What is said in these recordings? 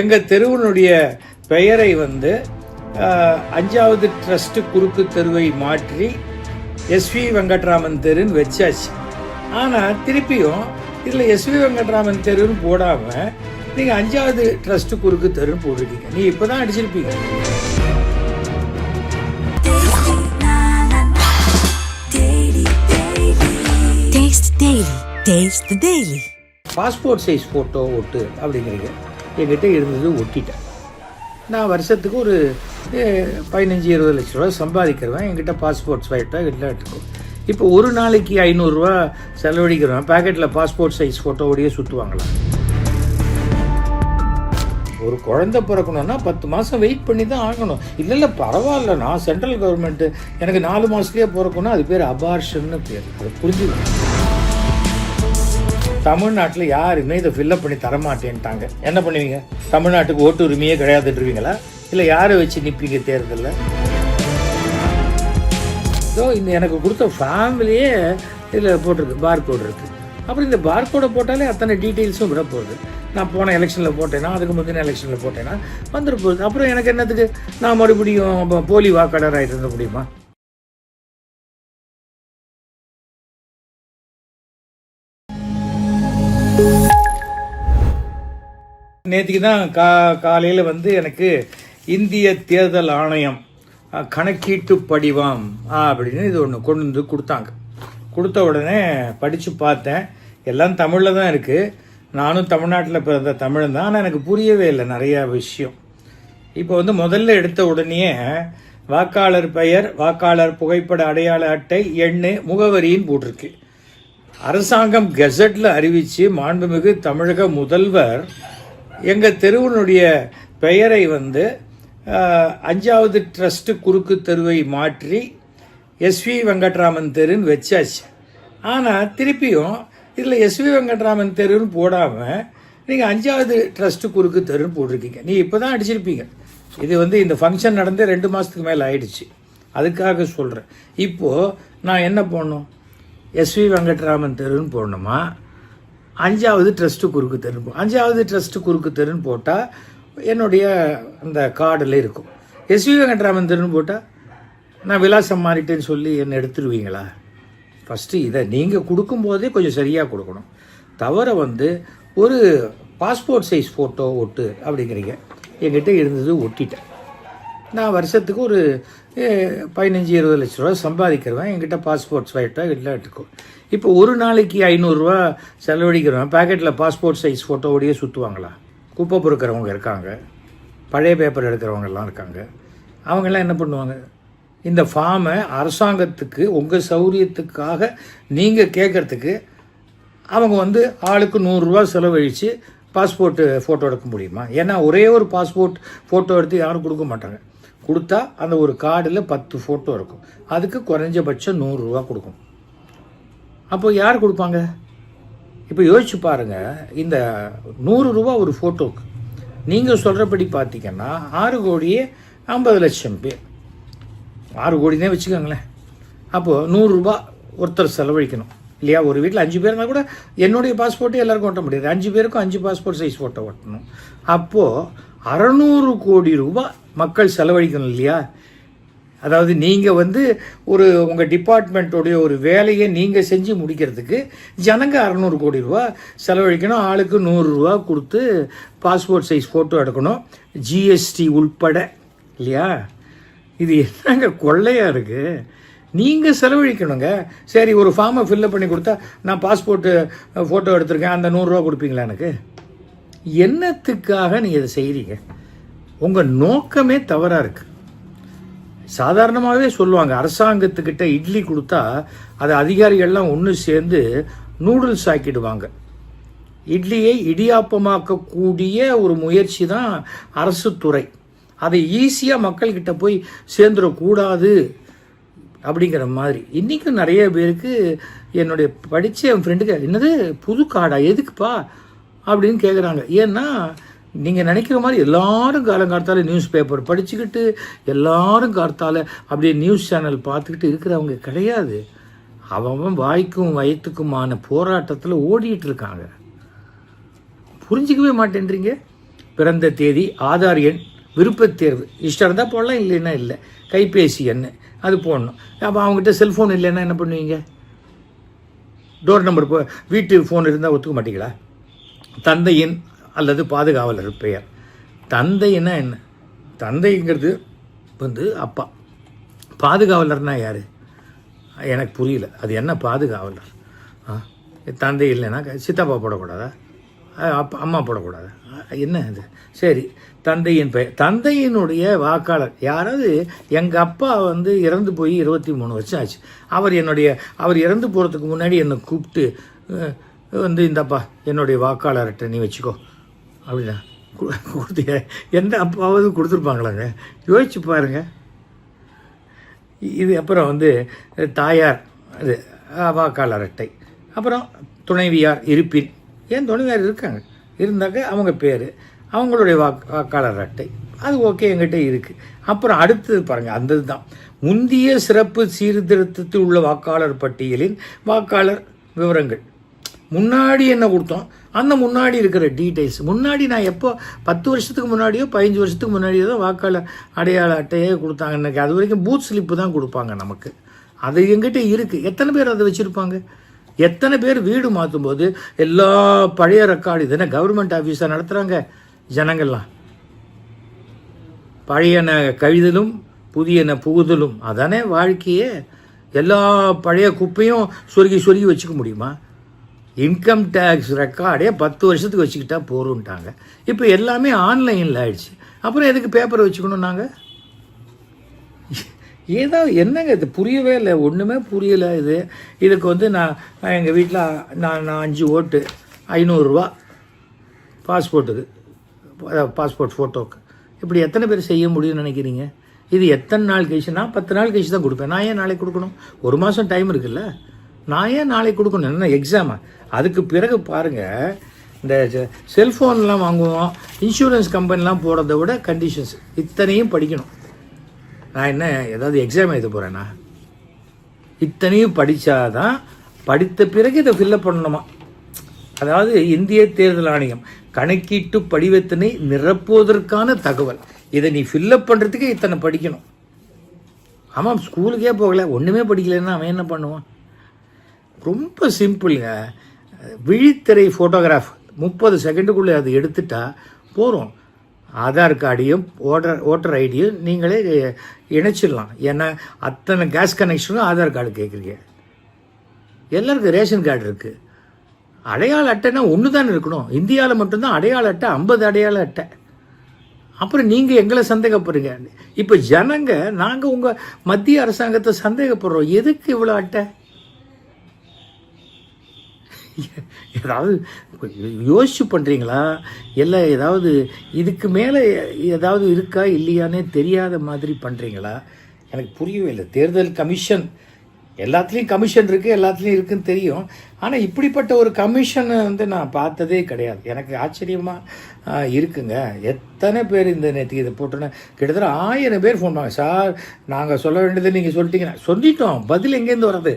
எங்கள் தெருவினுடைய பெயரை வந்து அஞ்சாவது ட்ரஸ்ட் குறுக்கு தெருவை மாற்றி எஸ்வி வெங்கட்ராமன் தெருன்னு வச்சாச்சு. ஆனால் திருப்பியும் இதில் எஸ்வி வெங்கட்ராமன் தெருன்னு போடாமல் நீங்கள் அஞ்சாவது ட்ரஸ்ட் குறுக்கு தெருன்னு போட்டிருக்கீங்க நீ இப்போ தான் அடிச்சிருப்பீங்க. பாஸ்போர்ட் சைஸ் ஃபோட்டோ ஒட்டு அப்படிங்கிறீங்க. என்கிட்ட இருந்தது ஒட்டிட்டேன். நான் வருஷத்துக்கு ஒரு பதினஞ்சு இருபது லட்ச ரூபா சம்பாதிக்கிறவன் என்கிட்ட பாஸ்போர்ட் ஃபைட்டாக இல்லை எடுத்துக்கும் இப்போ ஒரு நாளைக்கு ஐநூறுரூவா செலவழிக்கிறவன் பேக்கெட்டில் பாஸ்போர்ட் சைஸ் ஃபோட்டோவோடையே சுற்றுவாங்களா ஒரு குழந்தை பிறக்கணும்னா பத்து மாதம் வெயிட் பண்ணி தான் ஆகணும். இல்லை இல்லை பரவாயில்ல நான் சென்ட்ரல் கவர்மெண்ட்டு எனக்கு நாலு மாதத்துலேயே பிறக்கணும் அது பேர் அபார்ஷன்னு பேர். அதை புரிஞ்சுக்கணும். தமிழ்நாட்டில் யாருமே இதை ஃபில்லப் பண்ணி தரமாட்டேன்ட்டாங்க. என்ன பண்ணுவீங்க? தமிழ்நாட்டுக்கு ஓட்டு உரிமையே கிடையாதுன்றீங்களா? இல்லை யாரை வச்சு நிற்பீங்க தேர்தலில்? ஸோ இந்த எனக்கு கொடுத்த ஃபேமிலியே இதில் போட்டிருக்கு பார்கோடு இருக்குது அப்புறம் இந்த பார்கோடை போட்டாலே அத்தனை டீட்டெயில்ஸும் விட போகுது. நான் போன எலெக்ஷனில் போட்டேன்னா அதுக்கு முந்தின எலெக்ஷனில் போட்டேன்னா வந்துட்டு போகுது. அப்புறம் எனக்கு என்னத்துக்கு? நான் மறுபடியும் போலி வாக்காளராக இருந்த முடியுமா? நேற்றுக்கு தான் கா காலையில் வந்து எனக்கு இந்திய தேர்தல் ஆணையம் கணக்கீட்டு படிவம் அப்படின்னு இது ஒன்று கொண்டு வந்து கொடுத்தாங்க. கொடுத்த உடனே படித்து பார்த்தேன். எல்லாம் தமிழில் தான் இருக்குது நானும் தமிழ்நாட்டில் பிறந்த தமிழன் தான். ஆனால் எனக்கு புரியவே இல்லை நிறையா விஷயம். இப்போ வந்து முதல்ல எடுத்த உடனே வாக்காளர் பெயர் வாக்காளர் புகைப்பட அடையாள அட்டை எண்ணு முகவரின்னு போட்டிருக்கு. அரசாங்கம் கெசட்டில் அறிவித்து மாண்புமிகு தமிழக முதல்வர் எங்கள் தெருவினுடைய பெயரை வந்து அஞ்சாவது ட்ரஸ்ட்டு குறுக்கு தெருவை மாற்றி எஸ்வி வெங்கட்ராமன் தெருன்னு வச்சாச்சு. ஆனால் திருப்பியும் இதில் எஸ்வி வெங்கட்ராமன் தெருன்னு போடாமல் நீங்கள் அஞ்சாவது ட்ரஸ்ட்டு குறுக்கு தெருன்னு போட்டிருக்கீங்க. நீ இப்போ தான் அடிச்சிருப்பீங்க. இது வந்து இந்த ஃபங்க்ஷன் நடந்து ரெண்டு மாதத்துக்கு மேலே ஆயிடுச்சு. அதுக்காக சொல்கிறேன் இப்போது நான் என்ன போடணும்? எஸ்வி வெங்கட்ராமன் தெருன்னு போடணுமா? அஞ்சாவது ட்ரஸ்ட்டு குறுக்கு தெரு போ- அஞ்சாவது ட்ரஸ்ட்டு குறுக்கு தெருன்னு போட்டால் என்னுடைய அந்த கார்டில் இருக்கும். எஸ்வி வெங்கட்ராமன் தெருன்னு போட்டால் நான் விலாசம் மாறிட்டேன்னு சொல்லி என்னை எடுத்துருவீங்களா? ஃபஸ்ட்டு இதை நீங்கள் கொடுக்கும்போதே கொஞ்சம் சரியாக கொடுக்கணும். தவிர வந்து ஒரு பாஸ்போர்ட் சைஸ் ஃபோட்டோ ஒட்டு அப்படிங்கிறீங்க. என்கிட்ட இருந்தது ஒட்டிட்டேன். நான் வருஷத்துக்கு ஒரு பதினஞ்சு இருபது லட்ச ரூபா சம்பாதிக்கிறவன் என்கிட்ட பாஸ்போர்ட் ஃபைட்டோ இல்லை எடுத்துக்கும் இப்போ ஒரு நாளைக்கு ஐநூறுரூவா செலவழிக்கிறவன் பேக்கெட்டில் பாஸ்போர்ட் சைஸ் ஃபோட்டோவோடையே சுற்றுவாங்களா குப்பை பொறுக்கிறவங்க இருக்காங்க. பழைய பேப்பர் எடுக்கிறவங்கெல்லாம் இருக்காங்க. அவங்கெல்லாம் என்ன பண்ணுவாங்க? இந்த ஃபார்மை அரசாங்கத்துக்கு உங்கள் சௌரியத்துக்காக நீங்கள் கேட்குறதுக்கு அவங்க வந்து ஆளுக்கு நூறுரூவா செலவழித்து பாஸ்போர்ட்டு ஃபோட்டோ எடுக்க முடியுமா? ஏன்னா ஒரே ஒரு பாஸ்போர்ட் ஃபோட்டோ எடுத்து யாரும் கொடுக்க மாட்டாங்க. கொடுத்தா அந்த ஒரு கார்டில் பத்து ஃபோட்டோ இருக்கும். அதுக்கு குறைஞ்சபட்சம் நூறுரூவா கொடுக்கும். அப்போ யார் கொடுப்பாங்க? இப்போ யோசிச்சு பாருங்கள் இந்த நூறு ரூபா ஒரு ஃபோட்டோக்கு நீங்கள் சொல்கிறபடி பார்த்தீங்கன்னா ஆறு கோடியே ஐம்பது லட்சம் பேர். ஆறு கோடினே வச்சுக்கோங்களேன். அப்போது நூறுரூபா ஒருத்தர் செலவழிக்கணும். இல்லையா? ஒரு வீட்டில் அஞ்சு பேர் இருந்தால் கூட என்னுடைய பாஸ்போர்ட்டே எல்லாருக்கும் ஒட்ட முடியாது. அஞ்சு பேருக்கும் அஞ்சு பாஸ்போர்ட் சைஸ் ஃபோட்டோ ஒட்டணும். அப்போது அறநூறு கோடி ரூபாய் மக்கள் செலவழிக்கணும் இல்லையா? அதாவது நீங்கள் வந்து ஒரு உங்கள் டிபார்ட்மெண்ட்டோடைய ஒரு வேலையை நீங்கள் செஞ்சு முடிக்கிறதுக்கு ஜனங்க அறநூறு கோடி ரூபா செலவழிக்கணும். ஆளுக்கு நூறுரூவா கொடுத்து பாஸ்போர்ட் சைஸ் ஃபோட்டோ எடுக்கணும். ஜிஎஸ்டி உள்பட இல்லையா? இது என்னங்க கொள்ளையாக இருக்குது நீங்கள் செலவழிக்கணுங்க. சரி ஒரு ஃபார்மை ஃபில்லப் பண்ணி கொடுத்தா நான் பாஸ்போர்ட்டு ஃபோட்டோ எடுத்திருக்கேன். அந்த நூறுரூவா கொடுப்பீங்களா எனக்கு? என்னத்துக்காக நீங்கள் இதை செய்கிறீங்க உங்கள் நோக்கமே தவறாக இருக்குது சாதாரணமாகவே சொல்லுவாங்க அரசாங்கத்துக்கிட்ட இட்லி கொடுத்தா அதை அதிகாரிகள்லாம் ஒன்று சேர்ந்து நூடுல்ஸ் ஆக்கிடுவாங்க. இட்லியை இடியாப்பமாக்கக்கூடிய ஒரு முயற்சி தான் அரசு துறை. அதை ஈஸியாக மக்கள்கிட்ட போய் சேர்ந்துடக்கூடாது அப்படிங்கிற மாதிரி. இன்றைக்கும் நிறைய பேருக்கு என்னுடைய படித்த என் ஃப்ரெண்டுக்கு என்னது? புது கார்டா எதுக்குப்பா? அப்படின்னு கேட்குறாங்க ஏன்னா நீங்கள் நினைக்கிற மாதிரி எல்லாரும் காலங்காலத்தால நியூஸ் பேப்பர் படிச்சுக்கிட்டு எல்லாரும் காலத்தால அப்படியே நியூஸ் சேனல் பார்த்துக்கிட்டு இருக்கிறவங்க கிடையாது. அவன் வாய்க்கும் வயிற்றுக்குமான போராட்டத்தில் ஓடிட்டு இருக்காங்க. புரிஞ்சிக்கவே மாட்டேன்றீங்க? பிறந்த தேதி ஆதார் எண் விருப்பத் தேர்வு. இஷ்டம் இருந்தால் போடலாம் இல்லைன்னா இல்லை. கைபேசி எண் அது போடணும். அப்போ அவங்ககிட்ட செல்ஃபோன் இல்லைன்னா என்ன பண்ணுவீங்க? டோர் நம்பர் வீட்டு ஃபோன் இருந்தால் ஒத்துக்க மாட்டீங்களா? தந்தையின் அல்லது பாதுகாவலர் பெயர். தந்தைன்னா என்ன? தந்தைங்கிறது வந்து அப்பா. பாதுகாவலர்னா யார்? எனக்கு புரியல. அது என்ன பாதுகாவலர்? தந்தை இல்லைன்னா சித்தப்பா போடக்கூடாதா? அப்பா அம்மா போடக்கூடாதா? என்ன இது சரி தந்தையின் பெயர். தந்தையினுடைய வாக்காளர் யாராவது? எங்கள் அப்பா வந்து இறந்து போய் இருபத்தி மூணு வருஷம் ஆச்சு. அவர் என்னுடைய அவர் இறந்து போகிறதுக்கு முன்னாடி என்னை கூப்பிட்டு வந்து இந்தப்பா என்னுடைய வாக்காளர் அட்டை நீ வச்சுக்கோ. அப்படின்னா கொடுத்தீங்க எந்த அப்பாவது கொடுத்துருப்பாங்களாங்க? யோசிச்சு பாருங்க. இது அப்புறம் வந்து தாயார் அது வாக்காளர் அட்டை அப்புறம் துணைவியார் இருப்பின். ஏன் துணைவியார் இருக்காங்க? இருந்தாக்க அவங்க பேர் அவங்களுடைய வாக் வாக்காளர் அட்டை அது ஓகே எங்கிட்ட இருக்குது அப்புறம் அடுத்தது பாருங்கள் அந்த இதுதான் முந்திய சிறப்பு சீர்திருத்தத்தில் உள்ள வாக்காளர் பட்டியலின் வாக்காளர் விவரங்கள். முன்னாடி என்ன கொடுத்தோம்? அந்த முன்னாடி இருக்கிற டீடைல்ஸ் முன்னாடி நான் எப்போ பத்து வருஷத்துக்கு முன்னாடியோ பதினஞ்சு வருஷத்துக்கு முன்னாடியோ தான் வாக்காளர் அடையாள அட்டையே கொடுத்தாங்க எனக்கு அது வரைக்கும் பூத் ஸ்லிப்பு தான் கொடுப்பாங்க நமக்கு. அது எங்கிட்ட இருக்குது எத்தனை பேர் அதை வச்சுருப்பாங்க? எத்தனை பேர் வீடு மாற்றும் போது எல்லா பழைய ரெக்கார்டு இதுனா கவர்மெண்ட் ஆஃபீஸாக நடத்துகிறாங்க ஜனங்கள்லாம்? பழையன கழிதலும் புதியன புகுதலும். அதானே வாழ்க்கையே. எல்லா பழைய குப்பையும் சொருகி சொருகி வச்சுக்க முடியுமா? இன்கம் டேக்ஸ் ரெக்கார்டே பத்து வருஷத்துக்கு வச்சுக்கிட்டா போருன்ட்டாங்க இப்போ எல்லாமே ஆன்லைனில் ஆயிடுச்சு. அப்புறம் எதுக்கு பேப்பரை வச்சுக்கணும் நாங்கள் ஏதோ என்னங்க இது? புரியவே இல்லை. ஒன்றுமே புரியலை இது. இதுக்கு வந்து நான் எங்கள் வீட்டில் நான் நான் அஞ்சு ஓட்டு ஐநூறுரூவா பாஸ்போர்ட்டுக்கு பாஸ்போர்ட் ஃபோட்டோக்கு இப்படி எத்தனை பேர் செய்ய முடியும்னு நினைக்கிறீங்க? இது எத்தனை நாள் கழிச்சு? நான் பத்து நாள் கழிச்சு தான் கொடுப்பேன். நான் ஏன் நாளைக்கு கொடுக்கணும்? ஒரு மாதம் டைம் இருக்குல்ல. நான் ஏன் நாளைக்கு கொடுக்கணும்? என்ன எக்ஸாமா அதுக்கு பிறகு பாருங்கள் இந்த செல்ஃபோன்லாம் வாங்குவோம் இன்சூரன்ஸ் கம்பெனிலாம் போடுறத விட கண்டிஷன்ஸ் இத்தனையும் படிக்கணும். நான் என்ன ஏதாவது எக்ஸாம் எழுத போகிறேன்னா இத்தனையும் படித்தாதான் படித்த பிறகு இதை ஃபில்லப் பண்ணணுமா? அதாவது இந்திய தேர்தல் ஆணையம் கணக்கீட்டு படிவத்தினை நிரப்புவதற்கான தகவல். இதை நீ ஃபில்லப் பண்ணுறதுக்கே இத்தனை படிக்கணும். ஆமாம் ஸ்கூலுக்கே போகல ஒன்றுமே படிக்கலைன்னா அவன் என்ன பண்ணுவான்? ரொம்ப சிம்பிளுங்க விழித்திரை ஃபோட்டோகிராஃப் முப்பது செகண்டுக்குள்ளே அது எடுத்துட்டால் போகிறோம் ஆதார் கார்டையும் ஓட்டர் ஓட்டர் ஐடியும் நீங்களே இணைச்சிடலாம். ஏன்னா அத்தனை கேஸ் கனெக்ஷனும் ஆதார் கார்டு கேட்குறீங்க எல்லாருக்கும் ரேஷன் கார்டு இருக்குது அடையாள அட்டைனா ஒன்று தான் இருக்கணும். இந்தியாவில் மட்டும்தான் அடையாள அட்டை ஐம்பது அடையாள அட்டை. அப்புறம் நீங்கள் எங்களை சந்தேகப்படுறீங்க. இப்போ ஜனங்க நாங்கள் உங்கள் மத்திய அரசாங்கத்தை சந்தேகப்படுறோம். எதுக்கு இவ்வளோ அட்டை? ஏதாவது யோசிச்சு பண்ணுறீங்களா இல்லை ஏதாவது இதுக்கு மேலே ஏதாவது இருக்கா இல்லையானே தெரியாத மாதிரி பண்ணுறீங்களா எனக்கு புரியவே இல்லை. தேர்தல் கமிஷன் எல்லாத்துலேயும் கமிஷன் இருக்குது எல்லாத்துலேயும் இருக்குன்னு தெரியும். ஆனால் இப்படிப்பட்ட ஒரு கமிஷனை வந்து நான் பார்த்ததே கிடையாது. எனக்கு ஆச்சரியமாக இருக்குங்க. எத்தனை பேர் இந்த நேற்றுக்கு இதை போட்டோன்னே கிட்டத்தட்ட ஆயிரம் பேர் ஃபோன் பண்ணாங்க. சார் நாங்கள் சொல்ல வேண்டியது நீங்கள் சொல்லிட்டீங்கன்னா சொல்லிட்டோம். பதில் எங்கேருந்து வர்றது?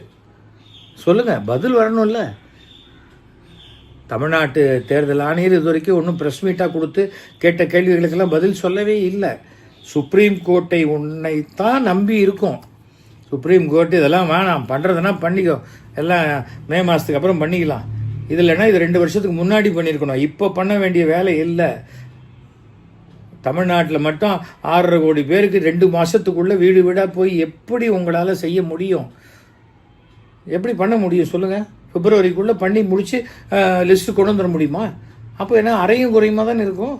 சொல்லுங்கள் பதில் வரணும்ல. தமிழ்நாட்டு தேர்தல் ஆணையர் இது வரைக்கும் ஒன்றும் ப்ரெஸ் மீட்டாக கொடுத்து கேட்ட கேள்விகளுக்கெல்லாம் பதில் சொல்லவே இல்லை. சுப்ரீம் கோர்ட்டை உன்னைத்தான் நம்பி இருக்கும். சுப்ரீம் கோர்ட் இதெல்லாம் வேணாம். பண்ணுறதுனா பண்ணிக்கோ. எல்லாம் மே மாதத்துக்கு அப்புறம் பண்ணிக்கலாம். இது இல்லைன்னா இது ரெண்டு வருஷத்துக்கு முன்னாடி பண்ணியிருக்கணும். இப்போ பண்ண வேண்டிய வேலை இல்லை. தமிழ்நாட்டில் மட்டும் ஆறரை கோடி பேருக்கு ரெண்டு மாதத்துக்குள்ளே வீடு வீடாக போய் எப்படி உங்களால் செய்ய முடியும்? எப்படி பண்ண முடியும்? சொல்லுங்கள் பிப்ரவரிக்குள்ளே பண்ணி முடித்து லிஸ்ட்டு கொண்டு வந்துட முடியுமா? அப்போ என்ன அறையும் குறையுமா தானே இருக்கும்?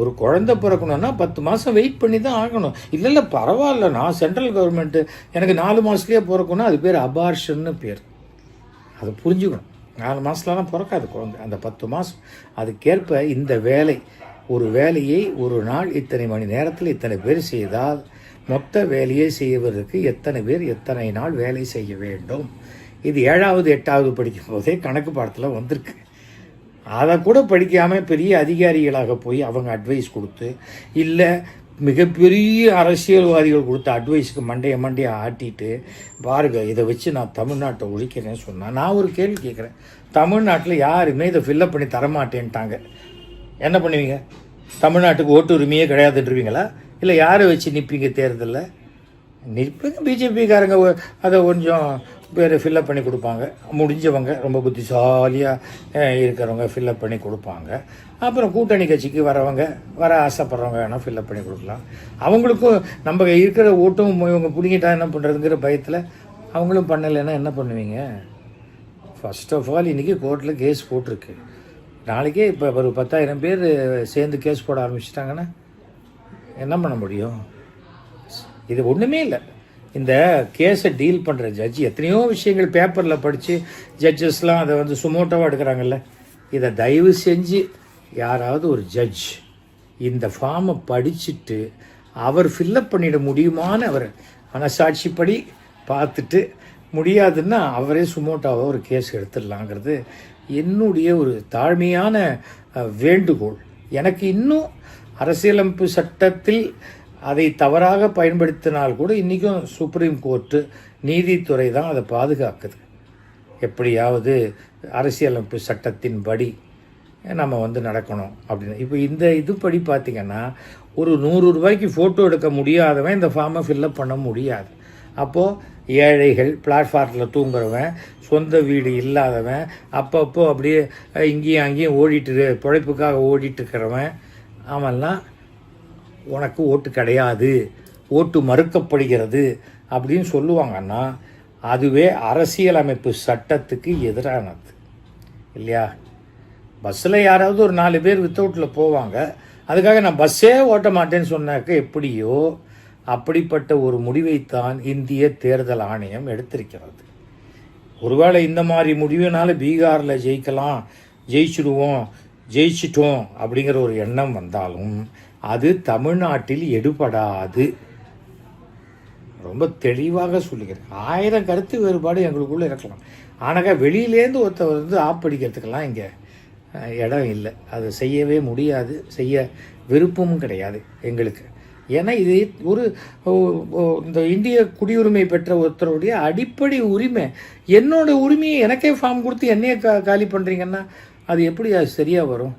ஒரு குழந்தை பிறக்கணும்னா பத்து மாதம் வெயிட் பண்ணி தான் ஆகணும். இல்லை இல்லை பரவாயில்ல. நான் சென்ட்ரல் கவர்மெண்ட்டு எனக்கு நாலு மாதத்துலேயே பிறக்கணும் அது பேர் அபார்ஷன்னு பேர். அதை புரிஞ்சுக்கணும். நாலு மாதத்துலலாம் பிறக்காது குழந்தை. அந்த பத்து மாதம் அதுக்கேற்ப இந்த வேலை ஒரு வேலையை ஒரு நாள் இத்தனை மணி நேரத்தில் இத்தனை பேர் செய்தால் மொத்த வேலையை செய்வதற்கு எத்தனை பேர் எத்தனை நாள் வேலை செய்ய வேண்டும்? இது ஏழாவது எட்டாவது படிக்கும் போதே கணக்கு பாடத்தில் வந்திருக்கு. அதை கூட படிக்காமல் பெரிய அதிகாரிகளாக போய் அவங்க அட்வைஸ் கொடுத்து இல்லை மிகப்பெரிய அரசியல்வாதிகள் கொடுத்த அட்வைஸுக்கு மண்டைய மண்டைய ஆட்டிட்டு பாருங்க இதை வச்சு நான் தமிழ்நாட்டை ஒழிக்கிறேன்னு சொன்னேன் நான் ஒரு கேள்வி கேட்குறேன். தமிழ்நாட்டில் யாருமே இதை ஃபில்லப் பண்ணி தரமாட்டேன்ட்டாங்க. என்ன பண்ணுவீங்க? தமிழ்நாட்டுக்கு ஓட்டு உரிமையே கிடையாதுன்றீங்களா? இல்லை யாரை வச்சு நிற்பீங்க தேர்தலில்? நிற்பீங்க பிஜேபிக்காரங்க அதை கொஞ்சம் பேர் ஃபில்லப் பண்ணி கொடுப்பாங்க. முடிஞ்சவங்க ரொம்ப புத்திசாலியாக இருக்கிறவங்க ஃபில்லப் பண்ணி கொடுப்பாங்க. அப்புறம் கூட்டணி கட்சிக்கு வரவங்க வர ஆசைப்படுறவங்க வேணால் ஃபில்லப் பண்ணி கொடுக்கலாம். அவங்களுக்கும் நம்ம இருக்கிற ஓட்டும் இவங்க பிடிங்கிட்டா என்ன பண்ணுறதுங்கிற பயத்தில் அவங்களும் பண்ணலைன்னா என்ன பண்ணுவீங்க? ஃபஸ்ட் ஆஃப் ஆல் இன்றைக்கி கோர்ட்டில் கேஸ் போட்டிருக்கு. நாளைக்கே இப்போ ஒரு பத்தாயிரம் பேர் சேர்ந்து கேஸ் போட ஆரம்பிச்சிட்டாங்கன்னா என்ன பண்ண முடியும்? இது ஒன்றுமே இல்லை. இந்த கேஸை டீல் பண்ணுற ஜட்ஜ் எத்தனையோ விஷயங்கள் பேப்பரில் படித்து ஜட்ஜஸ்லாம் அதை வந்து சுமோட்டோவாக எடுக்கிறாங்கல்ல. இதை தயவு செஞ்சு யாராவது ஒரு ஜட்ஜ் இந்த ஃபார்மை படிச்சுட்டு அவர் ஃபில்லப் பண்ணிட முடியுமான்னு அவர் மனசாட்சிப்படி பார்த்துட்டு முடியாதுன்னா அவரே சுமோட்டாவாக ஒரு கேஸ் எடுத்துடலாங்கிறது என்னுடைய ஒரு தாழ்மையான வேண்டுகோள். எனக்கு இன்னும் அரசியலமைப்பு சட்டத்தில் அதை தவறாக பயன்படுத்தினால் கூட இன்றைக்கும் சுப்ரீம் கோர்ட்டு நீதித்துறை தான் அதை பாதுகாக்குது. எப்படியாவது அரசியலமைப்பு சட்டத்தின்படி நம்ம வந்து நடக்கணும் அப்படின்னு. இப்போ இந்த இதுபடி பார்த்திங்கன்னா ஒரு நூறு ரூபாய்க்கு ஃபோட்டோ எடுக்க முடியாதவன் இந்த ஃபார்மை ஃபில்லப் பண்ண முடியாது. அப்போது ஏழைகள் பிளாட்ஃபார்மில் தூங்குறவன் சொந்த வீடு இல்லாதவன் அப்பப்போ அப்படியே இங்கேயும் அங்கேயும் ஓடிட்டு பிழைப்புக்காக ஓடிட்டுருக்கிறவன் அவன்லாம் உனக்கு ஓட்டு கிடையாது ஓட்டு மறுக்கப்படுகிறது அப்படின்னு சொல்லுவாங்கன்னா அதுவே அரசியலமைப்பு சட்டத்துக்கு எதிரானது. இல்லையா? பஸ்ஸில் யாராவது ஒரு நாலு பேர் வித்தவுட்டில் போவாங்க. அதுக்காக நான் பஸ்ஸே ஓட்ட மாட்டேன்னு சொன்னாக்க எப்படியோ அப்படிப்பட்ட ஒரு முடிவைத்தான் இந்திய தேர்தல் ஆணையம் எடுத்திருக்கிறது. ஒருவேளை இந்த மாதிரி முடிவுனால பீகாரில் ஜெயிக்கலாம் ஜெயிச்சிடுவோம் ஜெயிச்சிட்டோம் அப்படிங்கிற ஒரு எண்ணம் வந்தாலும் அது தமிழ்நாட்டில் எடுபடாது. ரொம்ப தெளிவாக சொல்லுகிறேன். ஆயிரம் கருத்து வேறுபாடு எங்களுக்குள்ளே இருக்கலாம். ஆனாக்கா வெளியிலேருந்து ஒருத்தர் வந்து ஆப்படிக்கிறதுக்கெல்லாம் இங்கே இடம் இல்லை. அது செய்யவே முடியாது. செய்ய விருப்பமும் கிடையாது எங்களுக்கு. ஏன்னா இது ஒரு இந்த இந்திய குடியுரிமை பெற்ற ஒருத்தருடைய அடிப்படை உரிமை. என்னோட உரிமையை எனக்கே ஃபார்ம் கொடுத்து என்னையே கா காலி பண்ணுறீங்கன்னா அது எப்படி அது சரியாக வரும்?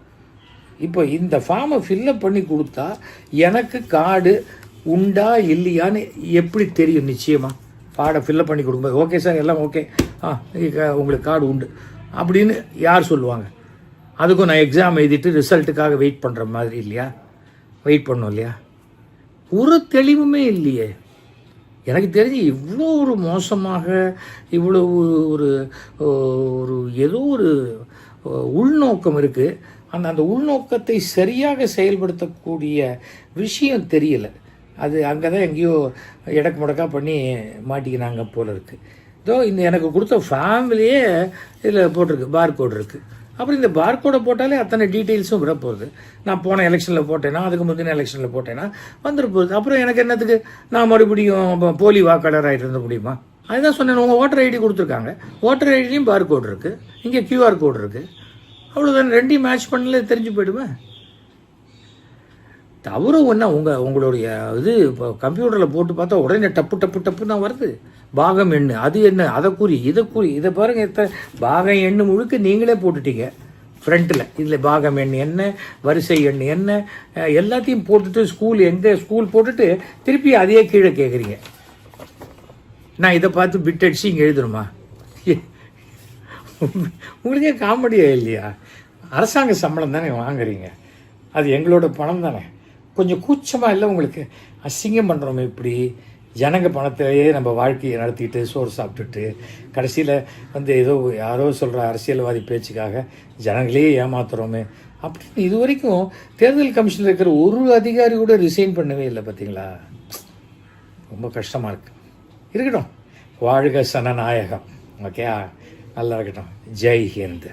இப்போ இந்த ஃபார்மை ஃபில்லப் பண்ணி கொடுத்தா எனக்கு கார்டு உண்டா இல்லையான்னு எப்படி தெரியும் நிச்சயமாக கார்டை ஃபில்லப் பண்ணி கொடுக்கும்போது ஓகே சார் எல்லாம் ஓகே ஆ உங்களுக்கு கார்டு உண்டு. அப்படின்னு யார் சொல்லுவாங்க? அதுக்கும் நான் எக்ஸாம் எழுதிட்டு ரிசல்ட்டுக்காக வெயிட் பண்ணுற மாதிரி இல்லையா? வெயிட் பண்ணோம் இல்லையா? ஒரு தெளிவுமே இல்லையே. எனக்கு தெரிஞ்சு இவ்வளோ ஒரு மோசமாக இவ்வளோ ஒரு ஒரு ஏதோ ஒரு உள்நோக்கம் இருக்குது அந்த அந்த உள்நோக்கத்தை சரியாக செயல்படுத்தக்கூடிய விஷயம் தெரியல. அது அங்கே தான் எங்கேயோ இடக்கு முடக்கா பண்ணி மாட்டிக்கினாங்க போல இருக்குது இதோ இந்த எனக்கு கொடுத்த ஃபேமிலியே இதில் போட்டிருக்கு பார்கோடு இருக்குது அப்புறம் இந்த பார்கோடை போட்டாலே அத்தனை டீட்டெயில்ஸும் விட போகுது நான் போன எலெக்ஷனில் போட்டேன்னா அதுக்கு முந்தின எலெக்ஷனில் போட்டேன்னா வந்துட போகுது அப்புறம் எனக்கு என்னத்துக்கு? நான் மறுபடியும் போலி போலி ஆகிட்டு இருந்த முடியுமா? அதுதான் சொன்னேன் உங்கள் ஓட்டர் ஐடி கொடுத்துருக்காங்க. ஓட்டர் ஐடிலையும் பார் கோடு இருக்குது இங்கே கியூஆர் கோடு இருக்குது அவ்வளோதான் ரெண்டையும் மேட்ச் பண்ணல தெரிஞ்சு போயிடுவேன் தவறு ஒன்றா உங்கள் உங்களுடைய இது இப்போ கம்ப்யூட்டரில் போட்டு பார்த்தா உடனே டப்பு டப்பு டப்பு தான் வருது. பாகம் எண்ணு அது என்ன அதை குறி இதை குறி இதை பாருங்கள் எத்த பாகம் எண்ணு முழுக்க நீங்களே போட்டுட்டீங்க. ஃப்ரண்ட்டில் இதில் பாகம் எண் என்ன வரிசை எண் என்ன எல்லாத்தையும் போட்டுட்டு ஸ்கூல் எங்கே ஸ்கூல் போட்டுட்டு திருப்பி அதையே கீழே கேட்குறீங்க நான் இதை பார்த்து பிட் அடிச்சு இங்கே எழுதணுமா? உங்களுக்கே காமெடியா இல்லையா? அரசாங்க சம்பளம் தானே வாங்குறீங்க? அது எங்களோட பணம் தானே. கொஞ்சம் கூச்சமாக இல்லை உங்களுக்கு? அசிங்கம் பண்ணுறோமே இப்படி. ஜனங்க பணத்திலேயே நம்ம வாழ்க்கையை நடத்திட்டு சோறு சாப்பிட்டுட்டு கடைசியில் வந்து ஏதோ யாரோ சொல்கிற அரசியல்வாதி பேச்சுக்காக ஜனங்களையே ஏமாத்துறோமே. அப்படின்னு இது வரைக்கும் தேர்தல் கமிஷனில் இருக்கிற ஒரு அதிகாரி கூட ரிசைன் பண்ணவே இல்லை பார்த்தீங்களா ரொம்ப கஷ்டமாக இருக்கு. இருக்கட்டும். வாழ்க சனநாயகம். ஓகே நல்லா இருக்கட்டும். ஜெய் ஹிந்த்.